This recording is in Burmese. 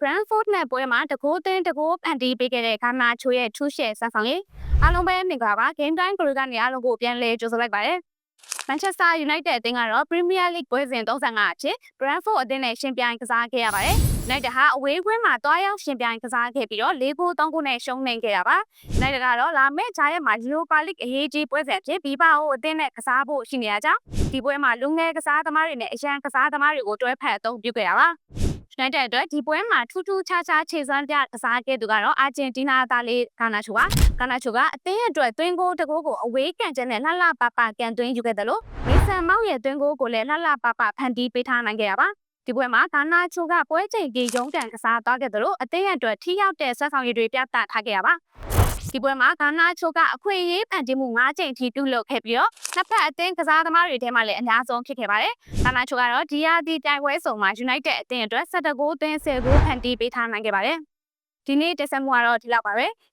Brentford နဲ့ပွဲမှာတကိုးသိန်းတကိုးဖန်တီးပေးခဲ့တဲ့ဂါနာချိုရဲ့ထူးရှယ်ဆက်ဆောင်ရေးအားလုံးပဲမင်္ဂလာပါ Game Time Group ကနေအားလုံးကိုပြန်လည်ကြိုဆိုလိုက်ပါတယ် Manchester United အသင်းကတော့ Premier League ပွဲစဉ်35အဖြစ် Brentford အသင်းနဲ့ရှင်ပြိုင်ကစားခဲ့ရပါတယ် United ဟာအဝေးကွင်းမှာတွားရောက်ရှင်ပြိုင်ကစားခဲ့ပြီးတော့၄ဂိုး၃ဂိုးနဲ့ရှုံးနိမ့်ခဲ့တာပါ United ကတော့လာမယ့်ဂျာရဲ့မှာ Europa League အရေးကြီးပွဲစဉ်အဖြစ် Bilbao အသင်းနဲ့ကစားဖို့ရှိနေရကြောင်းဒီပွဲမှာလူငယ်ကစားသမားတွေနဲ့အရန်ကစားသမားတွေကိုတွဲဖက်အသုံးပြုခဲ့တာပါ United အတွက်ဒီပွဲမှာထူးထူးခြားခြားခြေစွမ်းပြကစားခဲ့သူကတော့အာဂျင်တီးနားသားလေးဂါနာချိုပါဂါနာချိုကအသင်းအတွက်သွင်းဂိုးတစ်ဂိုးကိုအဝေးကန်ချက်နဲ့လှလှပပကန်သွင်းယူခဲ့တယ်လို့မေဆန်မောက်ရဲ့သွင်းဂိုးကိုလည်းလှလှပပဖန်တီးပေးထားနိုင်ခဲ့တာပါဒီပွဲမှာဂါနာချိုကပွဲချိန်ကြီးရုံးကန်ကစားသွားခဲ့တယ်လို့အသင်းရဲ့အတွက်ထိရောက်တဲ့ဆက်ဆောင်ရည်တွေပြသထားခဲ့ရပါ ဒီပွဲမှာဂါနာချိုကအခွင့်အရေးဖန်တီးမှု၅ချိန်ထိပြုလုပ်ခဲ့ပြီးတော့နှစ်ဖက်အသင်းကစားသမားတွေထဲမှာလည်းအများဆုံးဖြစ်ခဲ့ပါတယ်။ဂါနာချိုကတော့ဒီယာဒီတိုင်ဝဲဆောင်မှာ United အသင်းအတွက်17ဂိုးသွင်း10ဂိုးဖန်တီးပေးထားနိုင်ခဲ့ပါတယ်။ဒီနေ့တက်ဆက်မှုကတော့ဒီလောက်ပါပဲ